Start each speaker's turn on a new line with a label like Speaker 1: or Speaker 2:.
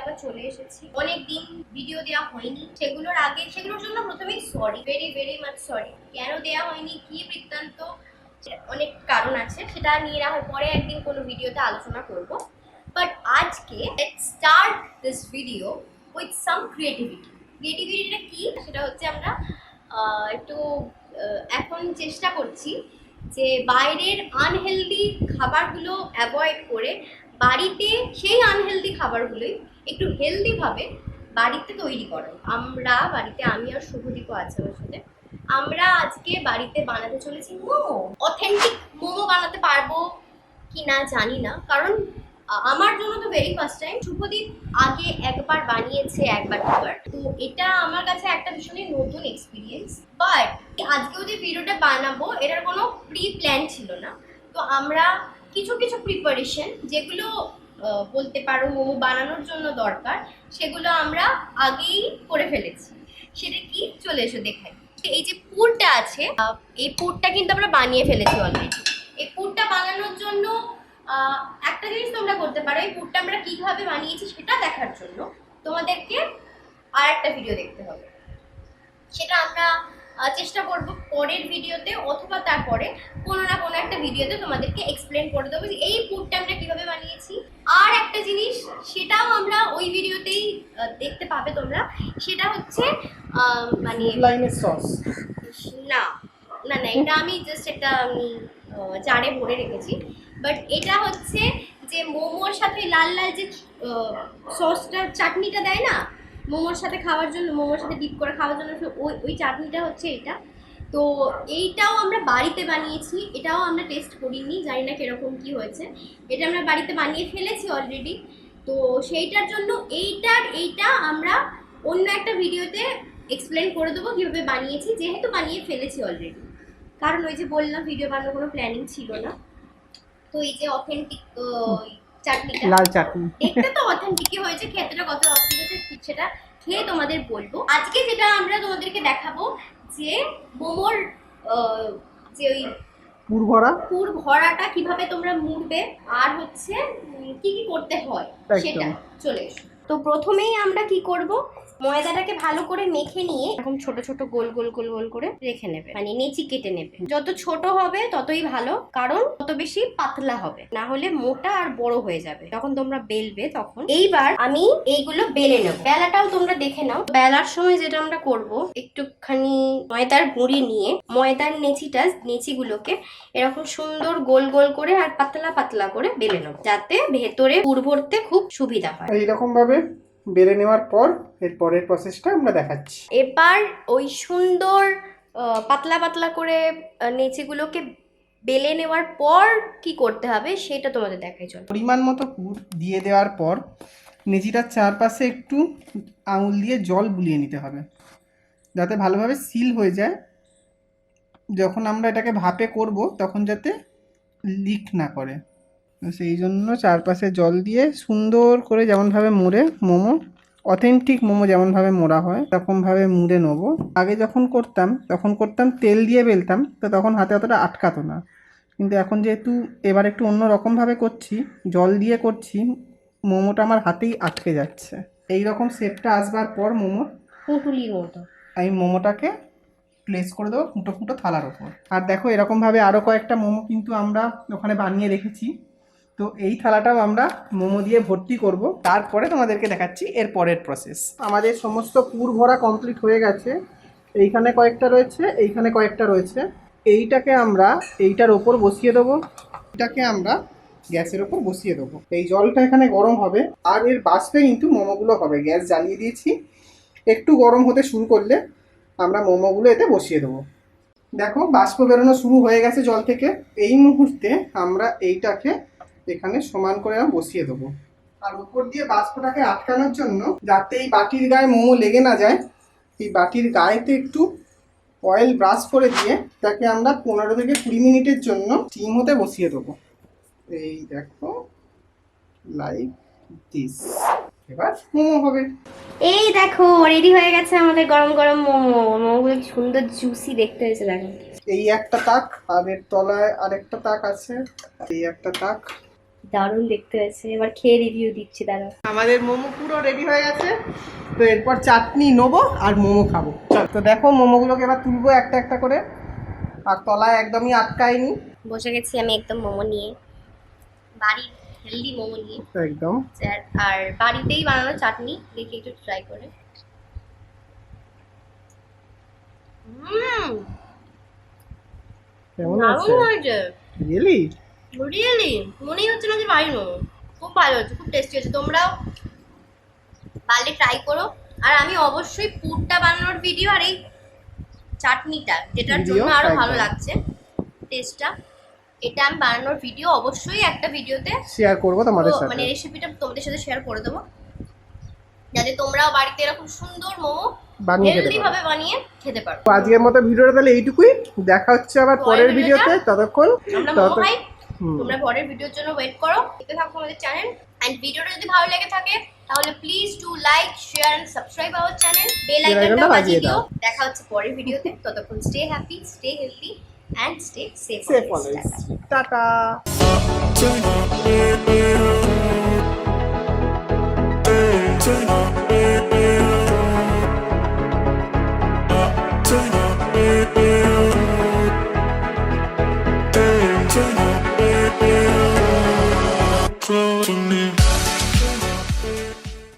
Speaker 1: আবার চলে এসেছি। অনেক দিন ভিডিও দেওয়া হয়নি। সেগুলোর আগে সেগুলোর জন্য প্রথমেই sorry very very much sorry কেন দেওয়া হয়নি? কি বৃত্তান্ত? অনেক কারণ আছে। সেটা নিয়ে না পরে একদিন কোনো ভিডিওতে আলোচনা করব। বাট আজকে start this video with some creativity ক্রিয়েটিভিটিটা কি? সেটা হচ্ছে আমরা একটু এখন চেষ্টা করছি যে বাইরের আনহেলদি খাবারগুলো অ্যাভয়েড করে বাড়িতে সেই আনহেলদি খাবারগুলোই একটু হেলদিভাবে বাড়িতে তৈরি করা আমরা বাড়িতে আমি আর শুভদীপও আছে আমার সাথে। আমরা আজকে বাড়িতে বানাতে চলেছি মোমো। অথেন্টিক মোমো বানাতে পারব কি না জানি না। কারণ আমার জন্য তো ভেরি ফার্স্ট টাইম শুভদীপ আগে একবার বানিয়েছে, একবার দুবার। তো এটা আমার কাছে একটা ভীষণই নতুন এক্সপিরিয়েন্স বাট আজকেও যে ভিডিওটা বানাবো, এটার কোনো প্রি প্ল্যান ছিল না। তো আমরা কিছু কিছু প্রিপারেশন যেগুলো বলতে পারো মোমো বানানোর জন্য দরকার, সেগুলো আমরা আগেই করে ফেলেছি। সেটা কি? চলে এসো দেখাই। এই যে পুরটা আছে এই পুরটা কিন্তু আমরা বানিয়ে ফেলেছি অলরেডি এই পুরটা বানানোর জন্য একটা জিনিস তোমরা করতে পারো, এই পুরটা আমরা কীভাবে বানিয়েছি সেটা দেখার জন্য। তোমাদেরকে আর একটা ভিডিও দেখতে হবে। সেটা আমরা চেষ্টা করব পরের ভিডিওতে অথবা তারপরে কোনো না কোনো একটা ভিডিওতে তোমাদেরকে এক্সপ্লেন করে দেবো যে এই পুরটা আমরা কীভাবে বানিয়েছি। আর একটা জিনিস সেটাও আমরা ওই ভিডিওতেই দেখতে পাবে তোমরা। সেটা হচ্ছে মানে
Speaker 2: সস
Speaker 1: না না না এটা আমি জাস্ট একটা আমি জারে ভরে রেখেছি। বাট এটা হচ্ছে যে মোমোর সাথে লাল লাল যে সসটা চাটনিটা দেয় না মোমোর সাথে খাওয়ার জন্য, মোমোর সাথে ডিপ করে খাওয়ার জন্য ওই ওই চাটনিটা হচ্ছে এটা তো এইটাও আমরা বাড়িতে বানিয়েছি, এটাও আমরা টেস্ট করিনি, জানি না কীরকম কি হয়েছে। এটা আমরা বাড়িতে বানিয়ে ফেলেছি অলরেডি তো সেইটার জন্য এইটার, এইটা আমরা অন্য একটা ভিডিওতে এক্সপ্লেন করে দেবো কীভাবে বানিয়েছি, যেহেতু বানিয়ে ফেলেছি অলরেডি কারণ ওই যে বললাম ভিডিও বানানোর কোনো প্ল্যানিং ছিল না। তো এই যে অথেন্টিক চাটনিটা।
Speaker 2: লাল চাটনি।
Speaker 1: এটা তো অথেন্টিকই হয়েছে খেতেটা কত অথেন্টিক হয়েছে সেটা খেয়ে তোমাদের বলব। আজকে যেটা আমরা তোমাদেরকে দেখাবো যে মোমোর যে ওই
Speaker 2: পুর ভরা।
Speaker 1: পুর ভরাটা কীভাবে তোমরা মুড়বে আর হচ্ছে কি কি করতে হয় সেটা চলে এসো। তো প্রথমেই আমরা কি করব ময়দাটাকে ভালো করে মেখে নিয়ে এরকম ছোট ছোট গোল গোল গোল গোল করে রেখে নেবে। মানে নেচি কেটে নেবে। যত ছোট হবে ততই ভালো কারণ তত বেশি পাতলা হবে। না হলে মোটা আর বড় হয়ে যাবে। যখন তোমরা বেলবে তখন। এইবার আমি এইগুলো বেলে নেব। বেলাটাও তোমরা দেখে নাও। বেলার সময় যেটা আমরা করব একটুখানি ময়দার গুঁড়ি নিয়ে ময়দার নেচিটা নেচিগুলোকে এরকম সুন্দর গোল গোল করে আর পাতলা পাতলা করে বেলে নেব। যাতে ভেতরে পুর ভরতে খুব সুবিধা হয়।
Speaker 2: এইরকম ভাবে বেড়ে নেওয়ার পর এর পরের প্রসেসটা আমরা দেখাচ্ছি।
Speaker 1: এবার ওই সুন্দর পাতলা পাতলা করে নেচিগুলোকে বেলে নেওয়ার পর কি করতে হবে সেটা তোমাদের দেখাই চলো।
Speaker 2: পরিমাণ মতো পুর দিয়ে দেওয়ার পর নেচিটার চারপাশে একটু আঙুল দিয়ে জল বুলিয়ে নিতে হবে। যাতে ভালোভাবে সিল হয়ে যায়। যখন আমরা এটাকে ভাপে করব তখন যাতে লিক না করে। সেই জন্য চারপাশে জল দিয়ে সুন্দর করে যেমনভাবে মুড়ে মোমো অথেন্টিক মোমো যেমনভাবে মোড়া হয় তখনভাবে মুড়ে নেব। আগে যখন করতাম তখন করতাম তেল দিয়ে বেলতাম তো তখন হাতে অতটা আটকাতো না। কিন্তু এখন যেহেতু এবার একটু অন্য রকমভাবে করছি জল দিয়ে করছি মোমোটা আমার হাতেই আটকে যাচ্ছে। এই রকম শেপটা আসবার পর মোমো
Speaker 1: পুঁটুলির মতো।
Speaker 2: আমি মোমোটাকে প্লেস করে দেবো ফুটো ফুটো থালার ওপর। আর দেখো এরকমভাবে আরও কয়েকটা মোমো কিন্তু আমরা ওখানে বানিয়ে রেখেছি। তো এই থালাটাও আমরা মোমো দিয়ে ভর্তি করব। তারপরে তোমাদেরকে দেখাচ্ছি এর পরের প্রসেস আমাদের সমস্ত পুর ভরা কমপ্লিট হয়ে গেছে। এইখানে কয়েকটা রয়েছে, এইখানে কয়েকটা রয়েছে। এইটাকে আমরা এইটার ওপর বসিয়ে দেবো। এটাকে আমরা গ্যাসের ওপর বসিয়ে দেবো। এই জলটা এখানে গরম হবে। আর এর বাষ্পে কিন্তু মোমোগুলো হবে। গ্যাস জ্বালিয়ে দিয়েছি। একটু গরম হতে শুরু করলে আমরা মোমোগুলো এতে বসিয়ে দেবো। দেখো, বাষ্প বেরোনো শুরু হয়ে গেছে জল থেকে। এই মুহূর্তে আমরা এইটাকে এখানে সমান করে বসিয়ে দেবো। আর উপর দিয়ে বাষ্পটাকে আটকানোর জন্য যাতে এই বাটির গায়ে মোমো লেগে না যায় এই বাটির গায়েতে একটু অয়েল ব্রাশ করে দিয়ে তাকে আমরা পনেরো থেকে কুড়ি মিনিটের জন্য স্টিম হতে বসিয়ে দেবো। এই দেখো লাইক দিস এবার মোমো হবে।
Speaker 1: এই দেখো রেডি হয়ে গেছে আমাদের গরম গরম মোমো। মোমোগুলো সুন্দর জুসি দেখতে হয়েছে দেখো।
Speaker 2: এই একটা তাক আর এর তলায় আরেকটা তাক আছে। এই একটা তাক
Speaker 1: দারুণ দেখতে হয়েছে। এবার খেয়ে রিভিউ দিচ্ছি দাঁড়া
Speaker 2: আমাদের মোমো পুরো রেডি হয়ে গেছে। তো এরপর চাটনি নেব আর মোমো খাব। তো দেখো মোমোগুলোকে এবার তুলবো একটা একটা করে। আর তলায় একদমই আটকায়নি।
Speaker 1: বসে গেছি আমি একদম মোমো নিয়ে। বাড়ির হেলদি মোমো নিয়ে।
Speaker 2: একদম।
Speaker 1: আর- আর বাড়িতেই বানানো চাটনি। দেখি একটু ট্রাই করে। হুম
Speaker 2: কেমন
Speaker 1: হয়েছে?
Speaker 2: রিয়েলি
Speaker 1: রিয়েলি মনেই হচ্ছে না যে বাড়ির মোমো খুব ভালো হচ্ছে খুব টেস্টি হচ্ছে। তোমরাও পারলে ট্রাই করো। আর আমি অবশ্যই পুরটা বানানোর ভিডিও আর এই চাটনিটা যেটার জন্য
Speaker 2: আরও
Speaker 1: ভালো লাগছে টেস্টটা এটা আমি বানানোর ভিডিও অবশ্যই একটা ভিডিওতে
Speaker 2: শেয়ার করব তোমাদের সাথে
Speaker 1: মানে রেসিপিটা তোমাদের সাথে শেয়ার করে দেবো। যাতে তোমরাও বাড়িতে এরকম সুন্দর মোমো
Speaker 2: বানিয়ে খেতে
Speaker 1: হেলদি
Speaker 2: পারো।
Speaker 1: ভাবে বানিয়ে খেতে পারো।
Speaker 2: আজকের মতো ভিডিওটা তাহলে এইটুকুই। দেখা হচ্ছে আবার
Speaker 1: পরের
Speaker 2: ভিডিওতে ততক্ষণ
Speaker 1: আমরা মোমো
Speaker 2: তত-
Speaker 1: খাই।
Speaker 2: হুম।
Speaker 1: তোমরা পরের ভিডিওর জন্য ওয়েট করো দেখতে থাকো আমাদের চ্যানেল অ্যান্ড ভিডিওটা যদি ভালো লেগে থাকে তাহলে please do like share and subscribe our channel bell আইকনটা
Speaker 2: বাজিয়ে
Speaker 1: দিও
Speaker 2: দাও।
Speaker 1: দেখা হচ্ছে পরের ভিডিওতে ততক্ষণ stay happy stay healthy and stay safe
Speaker 2: safe always tata
Speaker 3: Turn up,